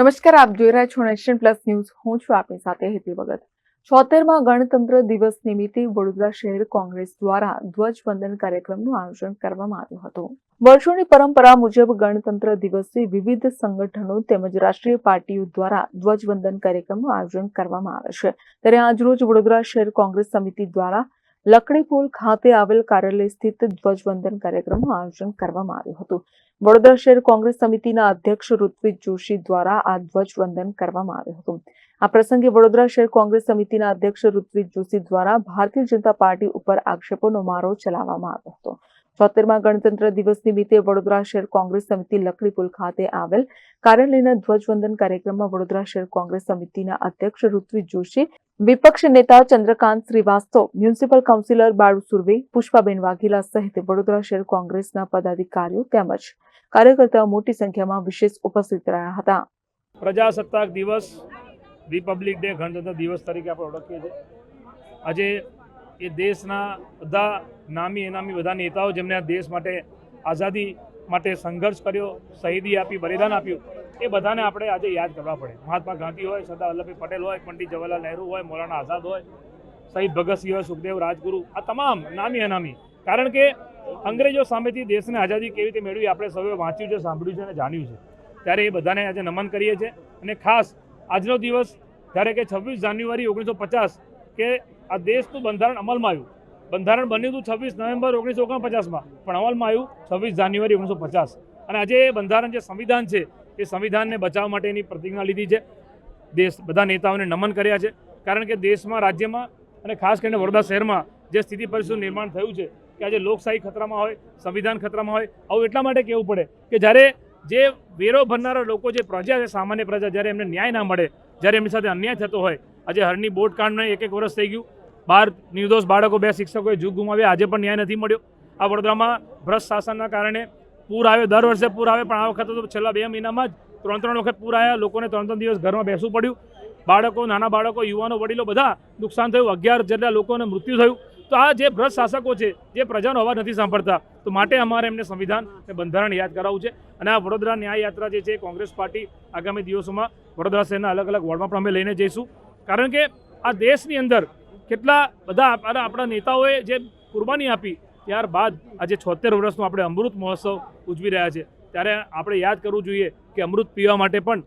નમસ્કાર, આપ જોઈ રહ્યા છો નેશન પ્લસ ન્યૂઝ હું છું આપની સાથે હેતી ભગત. છોતેરમાં ગણતંત્ર દિવસ નિમિત્તે વડોદરા શહેર કોંગ્રેસ દ્વારા ધ્વજવંદન કાર્યક્રમનું આયોજન કરવામાં આવ્યું હતું. વર્ષોની પરંપરા મુજબ ગણતંત્ર દિવસે વિવિધ સંગઠનો તેમજ રાષ્ટ્રીય પાર્ટીઓ દ્વારા ધ્વજવંદન કાર્યક્રમનું આયોજન કરવામાં આવે છે. ત્યારે આજરોજ વડોદરા શહેર કોંગ્રેસ સમિતિ દ્વારા લકડી પુલ ખાતે આવેલ કાર્યાલય સ્થિત ધ્વજવંદન કાર્યક્રમનું આયોજન કરવામાં આવ્યું હતું. વડોદરા શહેર કોંગ્રેસ સમિતિના અધ્યક્ષ ઋત્વિજ જોશી દ્વારા આ ધ્વજવંદન કરવામાં આવ્યું હતું. આ પ્રસંગે વડોદરા શહેર કોંગ્રેસ સમિતિના અધ્યક્ષ ઋત્વિજ જોશી દ્વારા ભારતીય જનતા પાર્ટી ઉપર આક્ષેપોનો મારો ચલાવવામાં આવ્યો હતો. છોતેરમાં ગણતંત્ર દિવસ નિમિત્તે વડોદરા શહેર કોંગ્રેસ સમિતિ લકડી ખાતે આવેલ કાર્યાલયના ધ્વજવંદન કાર્યક્રમમાં વડોદરા શહેર કોંગ્રેસ સમિતિના અધ્યક્ષ ઋત્વિજ જોશી, વિપક્ષ નેતા ચંદ્રકાંત શ્રીવાસ્તવ, મ્યુનિસિપલ કાઉન્સિલર બાળુ સુરવે, પુષ્પાબેન વાઘેલા સહિત વડોદરા શહેર કોંગ્રેસના પદાધિકારીઓ તેમજ કાર્યકર્તાઓ મોટી સંખ્યામાં વિશેષ ઉપસ્થિત રહ્યા હતા. પ્રજાસત્તાક દિવસ, રિપબ્લિક ડે ગણતંત્ર દિવસ તરીકે આપણે ઓળખીએ છીએ. આજે એ દેશના બધા નામી એનામી બધા નેતાઓ જેમણે આ દેશ માટે આઝાદી માટે સંઘર્ષ કર્યો, શહીદી આપી, બલિદાન આપ્યું, એ બધાને આપણે આજે યાદ કરવા પડે. મહાત્મા ગાંધી હોય, સરદાર વલ્લભભાઈ પટેલ હોય, પંડિત જવાહરલાલ નહેરુ હોય મૌલાના આઝાદ હોય, શહીદ ભગતસિંહ હોય, સુખદેવ રાજગુરુ, આ તમામ નામી અનામી કારણ કે અંગ્રેજો સામેથી દેશને આઝાદી કેવી રીતે મેળવી, આપણે સૌએ વાંચ્યું છે, સાંભળ્યું છે અને જાણ્યું છે. ત્યારે એ બધાને આજે નમન કરીએ છીએ. અને ખાસ આજનો દિવસ, જ્યારે કે છવ્વીસ જાન્યુઆરી ઓગણીસો પચાસ, કે આ દેશનું બંધારણ અમલમાં આવ્યું. બંધારણ બન્યું હતું છવ્વીસ નવેમ્બર ઓગણીસો ઓગણપચાસમાં પણ અમલમાં આવ્યું છવ્વીસ જાન્યુઆરી ઓગણીસો પચાસ અને આજે એ બંધારણ જે સંવિધાન છે, એ સંવિધાનને બચાવવા માટેની પ્રતિજ્ઞા લીધી છે. દેશ, બધા નેતાઓને નમન કર્યા છે. કારણ કે દેશમાં, રાજ્યમાં અને ખાસ કરીને વડોદરા શહેરમાં જે સ્થિતિ પરિસ્થિતિનું નિર્માણ થયું છે, કે આજે લોકશાહી ખતરામાં હોય, સંવિધાન ખતરામાં હોય, આવું એટલા માટે કહેવું પડે કે જ્યારે જે વેરો ભરનારા લોકો જે પ્રજા છે, સામાન્ય પ્રજા, જ્યારે એમને ન્યાય ના મળે, જ્યારે એમની સાથે અન્યાય થતો હોય, આજે હરની બોટ કાંડને એક એક વર્ષ થઈ ગયું બાર નિર્દોષ બાળકો, બે શિક્ષકોએ જુગ ગુમાવ્યા. આજે પણ ન્યાય નથી મળ્યો. આ વડોદરામાં ભ્રષ્ટ શાસનના કારણે પૂર આવે, દર વર્ષે પૂર આવે, પણ આ વખતે તો છેલ્લા બે મહિનામાં જ ત્રણ ત્રણ વખત પૂર આવ્યા. લોકોને ત્રણ ત્રણ દિવસ ઘરમાં બેસવું પડ્યું. બાળકો, નાના બાળકો, યુવાનો, વડીલો બધા નુકસાન થયું. અગિયાર જેટલા લોકોને મૃત્યુ થયું. તો આ જે ભ્રષ્ટ શાસકો છે, જે પ્રજાનો અવાજ નથી સાંભળતા, તો માટે અમારે એમને સંવિધાન અને બંધારણ યાદ કરાવવું છે. અને આ વડોદરા ન્યાય યાત્રા જે છે, કોંગ્રેસ પાર્ટી આગામી દિવસોમાં વડોદરા શહેરના અલગ અલગ વોર્ડમાં પણ અમે લઈને જઈશું. કારણ કે આ દેશની અંદર કેટલા બધા આપણા નેતાઓએ જે કુરબાની આપી, ત્યારબાદ આજે છોતેર વર્ષનો આપણે અમૃત મહોત્સવ ઉજવી રહ્યા છે. ત્યારે આપણે યાદ કરવું જોઈએ કે અમૃત પીવા માટે પણ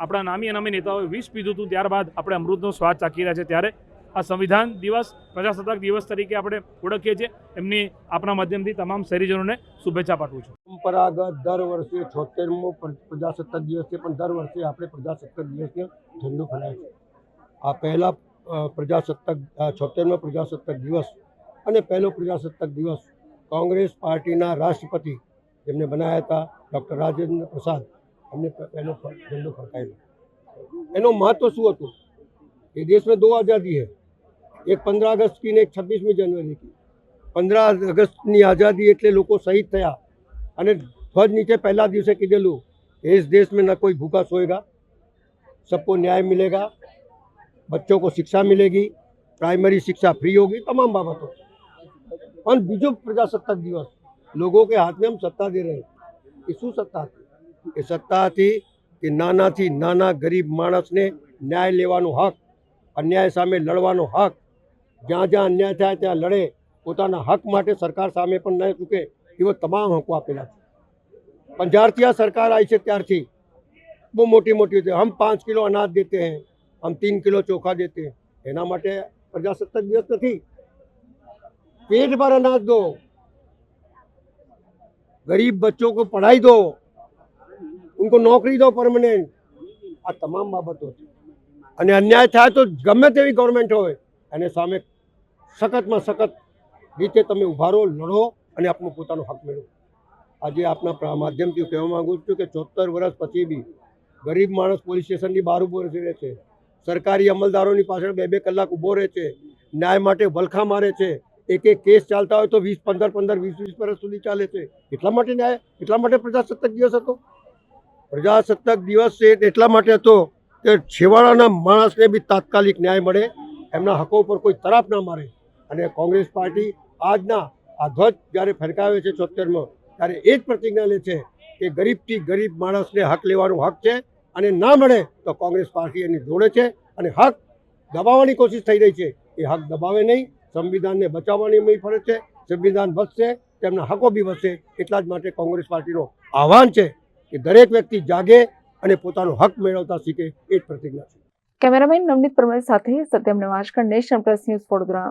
આપણા નામી અનામી નેતાઓએ વિષ પીધું હતું. ત્યારબાદ આપણે અમૃતનો સ્વાદ ચાખી રહ્યા છે. ત્યારે આ સંવિધાન દિવસ, પ્રજાસત્તાક દિવસ તરીકે આપણે ઓળખીએ છીએ. એમની આપણા માધ્યમથી તમામ શહેરીજનોને શુભેચ્છા પાઠવું છું. પરંપરાગત દર વર્ષે છોતેરમો પ્રજાસત્તાક દિવસ છે પણ દર વર્ષે આપણે પ્રજાસત્તાક દિવસને ઠંડુ ફેલાય છે. આ પહેલા પ્રજાસત્તાક છોતેરમો પ્રજાસત્તાક દિવસ અને પહેલો પ્રજાસત્તાક દિવસ કોંગ્રેસ પાર્ટીના રાષ્ટ્રપતિ જેમને બનાવ્યા હતા, ડૉક્ટર રાજેન્દ્ર પ્રસાદ, એમને પહેલો ઝંડો ફરકાયેલો એનું મહત્વ શું હતું? એ દેશમાં દો આઝાદી હૈ. એક પંદર અગસ્ત ને એક છવ્વીસમી જનવરી કી. પંદર અગસ્તની આઝાદી એટલે લોકો શહીદ થયા અને ધ્વજ નીચે પહેલા દિવસે કીધેલું કે ઇસ દેશ મેં ન કોઈ ભૂખા સોએગા સબકો ન્યાય મિલેગા. बच्चों को शिक्षा मिलेगी प्राइमरी शिक्षा फ्री होगी તમામ બાબતો પણ બીજો પ્રજાસત્તાક દિવસ લોકો કે હાથમાં हम સત્તા દે રહે એ શું સત્તા હતી એ સત્તા હતી કે નાનાથી નાના ગરીબ માણસને ન્યાય લેવાનો હક અન્યાય સામે લડવાનો હક જ્યાં જ્યાં અન્યાય થાય ત્યાં લડે પોતાના હક માટે સરકાર સામે પણ ન ચૂકે એવો તમામ હકો આપેલા છે પણ જ્યારથી આ સરકાર આવી છે ત્યારથી બહુ મોટી મોટી છે હમ પાંચ કિલો અનાજ દેતે हैं हम तीन किलो चोखा देते हैं એના માટે પ્રજાસત્તાક દિવસ નથી पेट भर अनाज दो गरीब बच्चों को पढ़ाई दो उनको नौकरी दो परमानेंट આ તમામ બાબતો છે અને અન્યાય થાય તો ગમે તેવી ગવર્મેન્ટ હોય એને સામે સખતમાં સખત રીતે તમે ઊભા રહો લડો અને આપનો પોતાનો હક મેળવો આજે આપના પ્રા- માધ્યમથી હું કહેવા માગું છું કે ચોતેર વર્ષ પછી બી ગરીબ માણસ પોલીસ સ્ટેશનની બહાર ઊભો રહે છે સરકારી અમલદારોની પાછળ બે બે કલાક ઊભો રહે છે, ન્યાય માટે વલખા મારે છે, એક એક કેસ ચાલતા હોય તો વીસ, પંદર પંદર, વીસ વીસ વર્ષ સુધી ચાલે છે. એટલા માટે ન્યાય, એટલા માટે પ્રજાસત્તાક દિવસ હતો? પ્રજાસત્તાક દિવસ છે એટલા માટે હતો કે છેવાડાના માણસને બી તાત્કાલિક ન્યાય મળે, એમના હકો ઉપર કોઈ તરાપ ના મારે. અને કોંગ્રેસ પાર્ટી આજના આ ધ્વજ જ્યારે ફરકાવે છે છોતેરમાં, ત્યારે એ જ પ્રતિજ્ઞા લે છે કે ગરીબથી ગરીબ માણસને હક લેવાનો હક છે અને ના મળે તો કોંગ્રેસ પાર્ટી એની જોડે છે અને હક દબાવવાની કોશિશ થઈ રહી છે. એ હક દબાવે નહીં, સંવિધાનને બચાવવાની ફરજ છે, સંવિધાન વધશે, તેમના હકો બી વધશે, એટલા જ માટે કોંગ્રેસ પાર્ટીનો આહવાન છે કે દરેક વ્યક્તિ જાગે અને પોતાનો હક મેળવતા શીખે એ જ પ્રતિજ્ઞા છે. કેમેરામેન નવનીત પરમાર સાથે Satyam Navajkar national plus news Vadodara.